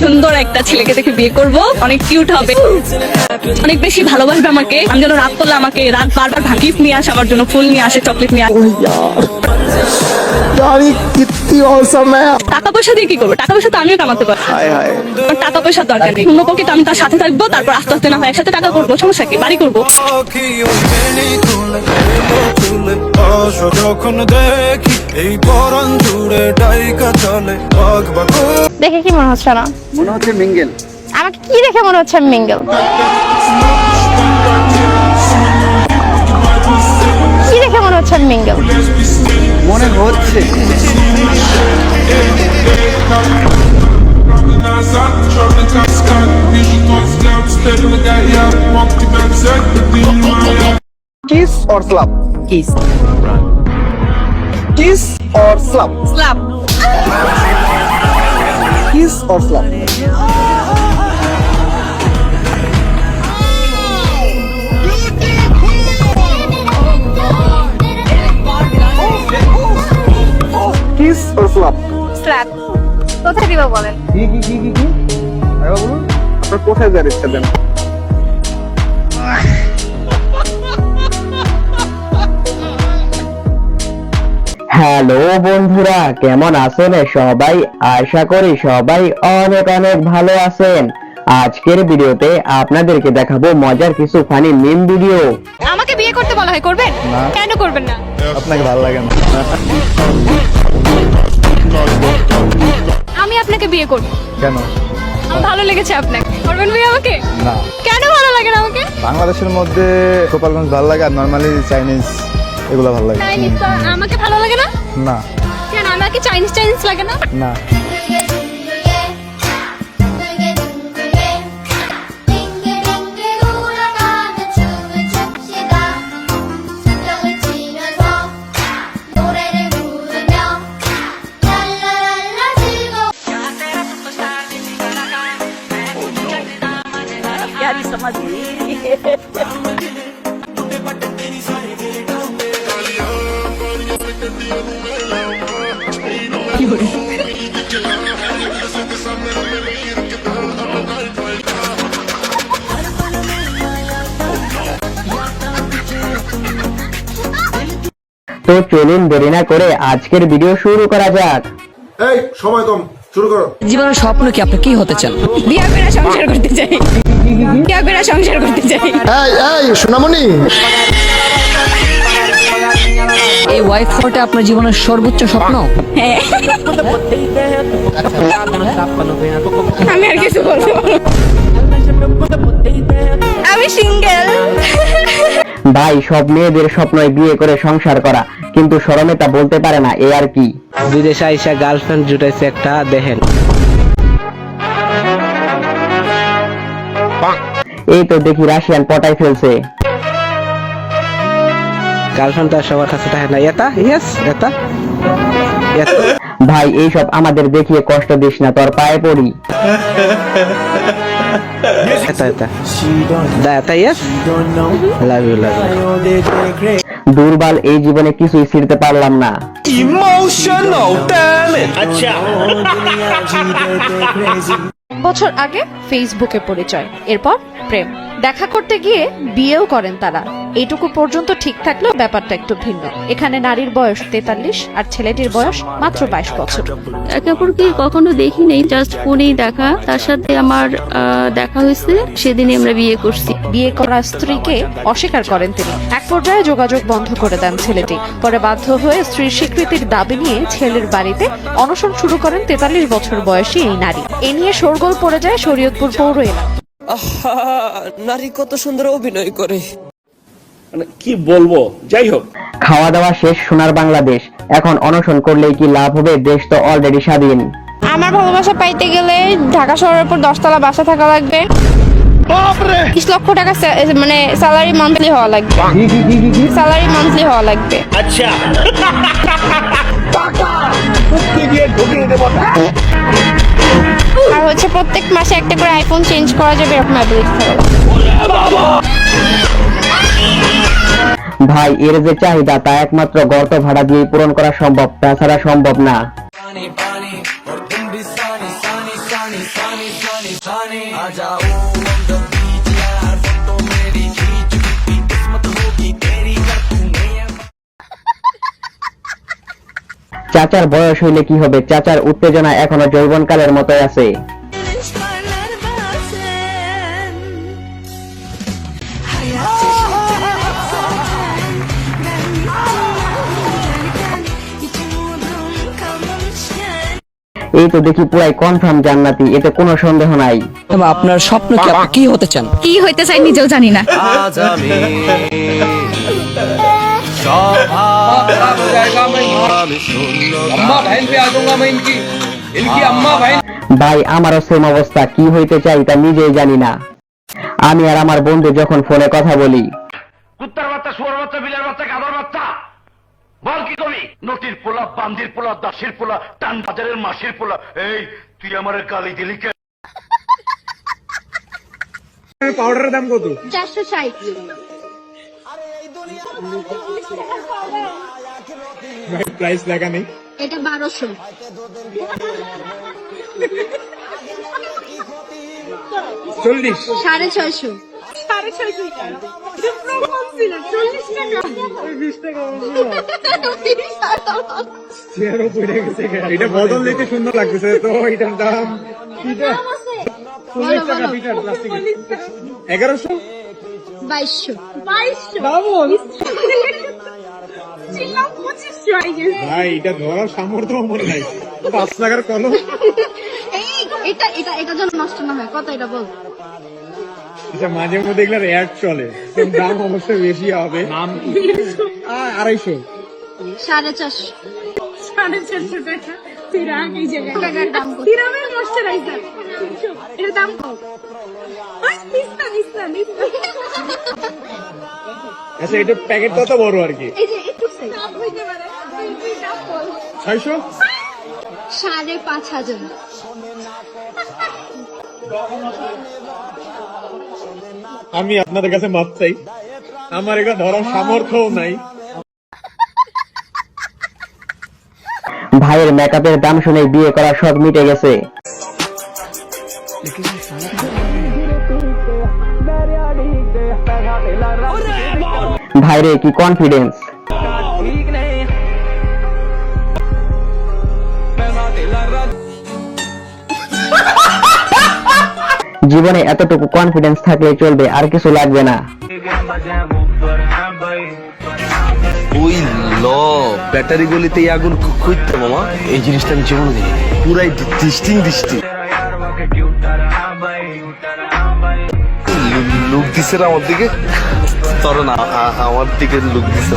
সুন্দর একটা ছেলেকে দেখে বিয়ে করব। অনেক কিউট হবে। অনেক বেশি ভালোবাসবে আমাকে। আমি যেন রাত করলে আমাকে রাত বারবার ভাঙিস নিয়ে আসে, আমার জন্য ফুল নিয়ে আসে চকলেট নিয়ে আসে। আমি কিত্তি অসম টাকা পয়সা দিয়ে কি করব? টাকা পয়সা তো আমিও কামাতে পারব। টাকা পয়সার দরকার নেই। কোনো পক্ষে আমি তার সাথে থাকব তারপর আস্তে আস্তে না হয় একসাথে টাকা করব। সমস্যা কি? বাড়ি করব। যখন দেখে কি মনে হচ্ছে না মনে হচ্ছে মিঙ্গেল। আমাকে কি দেখে মনে হচ্ছে আমি মিঙ্গেল? কি দেখে মনে হচ্ছে মিঙ্গেল? মনে হচ্ছে kiss or slap kiss kiss or slap slap kiss or slap দিব বলেন। কি কি কি কি কি? আরে বলুন আপনার কোথায় যাওয়ার ইচ্ছা দেন? হ্যালো বন্ধুরা কেমন আছেন সবাই? আশা করি সবাই অনেক অনেক ভালো আছেন। আজকের ভিডিওতে আপনাদেরকে দেখাবো মজার কিছু ফানি মিম ভিডিও। আমাকে বিয়ে করতে বলা হয় করবেন? কেন করবেন না? আপনাকে ভালো লাগে না। আপনাকে বিয়ে করব। কেন? আমার ভালো লেগেছে আপনাকে। করবেন বিয়ে আমাকে? না। কেন ভালো লাগে না আমাকে? বাংলাদেশের মধ্যে গোপালগঞ্জ ভালো লাগে আর নর্মালি চাইনিজ এগুলো ভালো লাগে। চাইনিজ তো আমাকে ভালো লাগে না? না। কেন আমাকে চাইনিজ চাইনিজ লাগে না? না। তো চলুন দেরি না করে আজকের ভিডিও শুরু করা যাক। এই সময় কম শুরু করো। জীবনের স্বপ্ন কি আপনি কি হতে চান? বিয়ে করে সংসার করতে চাই। বিয়ে করে সংসার করতে চাই। এই এই সোনামণি। ওয়াইফ হওয়াটা আপনার জীবনের সর্বোচ্চ স্বপ্ন? আমি আর কিছু বলব আমি সিঙ্গেল ভাই সব মেয়েদের স্বপ্নই বিয়ে করে সংসার করা কিন্তু শরমে তা বলতে পারে না এ আর কি? বিদেশে আইসা গার্লফ্রেন্ড জুটাইছে একটা দেখেন। এই তো দেখি রাশিয়ান পটাই ফেলছে। গার্লফ্রেন্ড আর সবার কাছে থাকে না। এটা? ইয়েস এটা। এটা ভাই এইসব আমাদের দেখিয়ে কষ্ট দিস না তোর পায়ে পড়ি। এটা এটা। দা এটা yes love you love you দুর্বল এই জীবনে কিছুই ছিঁড়তে পারলাম না। বছর আগে ফেসবুকে পরিচয় এরপর প্রেম। দেখা করতে গিয়ে বিয়েও করেন তারা। এইটুকু পর্যন্ত ঠিক থাকলেও ব্যাপারটা একটু ভিন্ন। এখানে নারীর বয়স তেতাল্লিশ আর ছেলেটির বয়স মাত্র বাইশ বছর। একে অপরকে কখনো দেখি নেই জাস্ট ফোনেই দেখা। তার সাথে আমার দেখা হয়েছে সেদিনই আমরা বিয়ে করছি। বিয়ে করা স্ত্রীকে অস্বীকার করেন তিনি। এক পর্যায়ে যোগাযোগ বন্ধ করে দেন ছেলেটি। পরে বাধ্য হয়ে স্ত্রীর স্বীকৃতির দাবি নিয়ে ছেলের বাড়িতে অনশন শুরু করেন তেতাল্লিশ বছর বয়সী এই নারী। এ নিয়ে শোরগোল পড়ে যায় শরীয়তপুর পৌর এলাকা নারী কত সুন্দর অভিনয় করে। মানে কি বলব? যাই হোক। খাওয়া দাওয়া শেষ সোনার বাংলাদেশ। এখন অনশন করলেই কি লাভ হবে? দেশ তো অলরেডি স্বাধীন। আমার ভালোবাসা পাইতে গেলে ঢাকা শহরের উপর দশতলা বাসা থাকা লাগবে। বিশ লক্ষ টাকা মানে স্যালারি মান্থলি হওয়া লাগবে। স্যালারি মান্থলি হওয়া লাগবে। আর মাসে একটা করে আইফোন চেঞ্জ করা যাবে এরকম ভাই, এর যে চাহিদা, তা একমাত্র গর্ত ভাড়া দিয়ে পূরণ করা সম্ভব, তাছাড়া সম্ভব না। চাচার বয়স হইলে কি হবে? চাচার উত্তেজনা এখনও যৌবনকালের মতোই আছে। এই তো দেখি পুরাই কনফার্ম জান্নাতি এতে কোনো সন্দেহ নাই। আপনার স্বপ্ন কি? আপনি কি হতে চান? কি হইতে চাই নিজেও জানি না। আজ আমি আমি ভাই আমারও সেম অবস্থা কি হইতে চাই তা নিজেই জানি না। আমি আর আমার বন্ধু যখন ফোনে কথা বলি কুত্তার বাচ্চা শুয়ার বাচ্চা বিলের বাচ্চা গাধার বাচ্চা। বল কি কবি? নটির পোলা বান্দির পোলা দাসির পোলা টান বাজারের মাসির পোলা। এই তুই আমার গালি দিলি কে? পাউডারের দাম কত? চারশো ষাট। প্রাইস লেখা নেই। এটা বারোশো। চল্লিশ। সাড়ে ছয়শো। এটা বদল দিতে সুন্দর লাগতেছে তো এটার দাম চল্লিশ টাকা পিটার প্লাস্টিক এগারোশো? বাইশশো। ভাই এটা ধরার সামর্থ্য মনে নাই। পাঁচ টাকার কলম। এটা এটা এটা যেন নষ্ট না হয়। কত এটা বল? এটা মাঝে মধ্যে এগুলোর অ্যাড চলে। তো দাম অবশ্যই বেশি হবে। নাম আড়াইশো। সাড়ে চারশো। দাম কত? এটার দাম কত? আচ্ছা এটা প্যাকেট কত বড় আর কি? এই যে একটু size। ছয়শো? সাড়ে পাঁচ হাজার। আমি আপনাদের কাছে মাপ চাই। আমার এগুলো ধরার সামর্থ্যও নাই। ভাইয়ের মেকআপের দাম শুনে বিয়ে করার শখ মিটে গেছে। ভাইরে, কি কনফিডেন্স জীবনে এতটুকু কনফিডেন্স থাকলে চলবে, আর কিছু লাগবে না। ওই ল, ব্যাটারি গলিতে আগুন খুঁজতে মামা, এই জিনিসটা আমি জীবনে দেখি পুরাই ডিস্টিং ডিস্টিং লুক দিছে না আমার দিকে? তোর না আমার দিকে লুক দিছে।